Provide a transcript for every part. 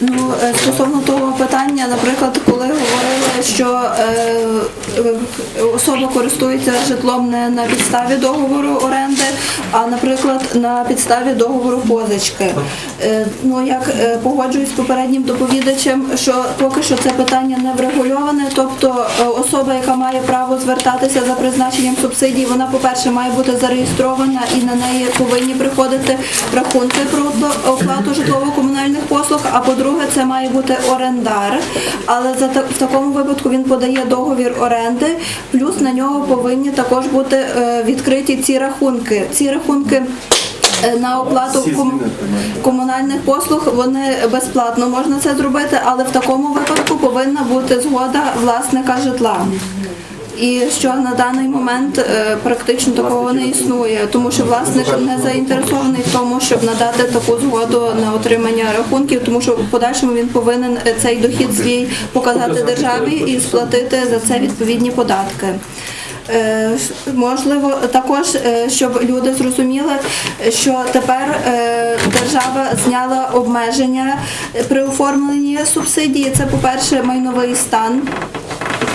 Ну, е, стосовно того питання, наприклад, коли говорили, що е, особа користується житлом не на підставі договору оренди, а, наприклад, на підставі договору позички. Е, ну, як погоджуюсь з попереднім доповідачем, що поки що це питання не врегульоване, тобто особа, яка має право звертатися за призначенням субсидій, вона, по-перше, має бути зареєстрована і на неї повинні приходити рахунки про оплату житлово-комунальних послуг, а по-друге, це має бути орендар. Але в такому випадку він подає договір оренди, плюс на нього повинні також бути е, відкриті ці рахунки. Ці рахунки. Е, На оплату ком- комунальних послуг вони безплатно можна це зробити, але в такому випадку повинна бути згода власника житла. І що на даний момент е, практично такого не існує, тому що власник не заінтересований в тому, щоб надати таку згоду на отримання рахунків, тому що в подальшому він повинен е, цей дохід свій показати державі і сплатити за це відповідні податки. Е, Можливо, також, е, щоб люди зрозуміли, що тепер е, держава зняла обмеження при оформленні субсидії. Це, по-перше, майновий стан.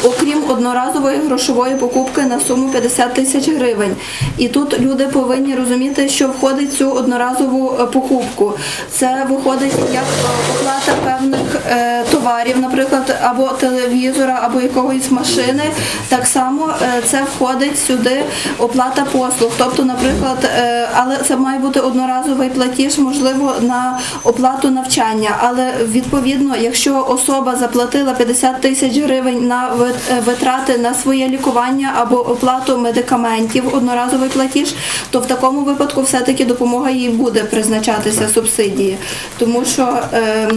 Окрім одноразової грошової покупки на суму 50 тисяч гривень. І тут люди повинні розуміти, що входить цю одноразову е, покупку. Це виходить як е, оплата певних е, товарів, наприклад, або телевізора, або якоїсь машини. Так само це входить сюди оплата послуг. Тобто, наприклад, але це має бути одноразовий платіж, можливо, на оплату навчання. Але відповідно, якщо особа заплатила 50 тисяч гривень на витрати на своє лікування або оплату медикаментів, одноразовий платіж, то в такому випадку все-таки допомога їй буде призначатися субсидії, тому що. е,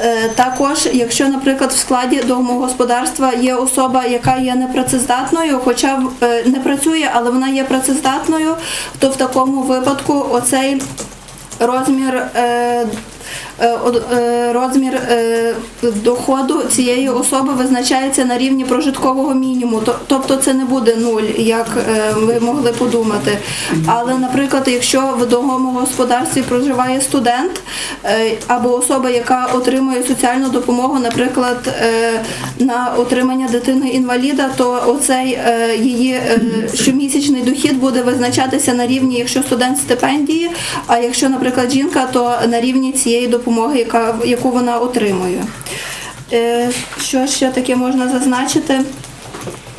Е, Також, якщо, наприклад, в складі домогосподарства є особа, яка є непрацездатною, хоча е, не працює, але вона є працездатною, то в такому випадку оцей розмір. Е, е, Розмір е, доходу цієї особи визначається на рівні прожиткового мінімуму, тобто це не буде нуль, як ви могли подумати. Але, наприклад, якщо в домогосподарстві проживає студент або особа, яка отримує соціальну допомогу, наприклад, на отримання дитини інваліда, то оцей її щомісячний дохід буде визначатися на рівні, якщо студент стипендії, а якщо, наприклад, жінка, то на рівні цієї допомоги, яка, яку вона отримує. Е, Що ще таке можна зазначити?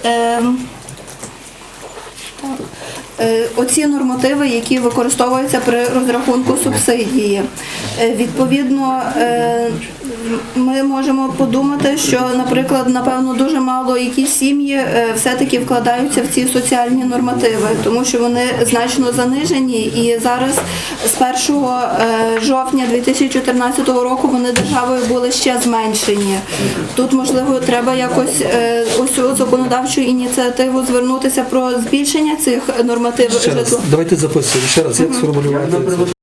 Ем, Е, Оці нормативи, які використовуються при розрахунку субсидії. Е, Відповідно, е, ми можемо подумати, що, наприклад, напевно, дуже мало якісь сім'ї е, все-таки вкладаються в ці соціальні нормативи, тому що вони значно занижені, і зараз з 1 е, жовтня 2014 року вони державою були ще зменшені. Тут, можливо, треба якось е, ось цю законодавчу ініціативу звернутися про збільшення цих нормативів Ще раз, давайте записуємо. Ще раз, як сформулювати?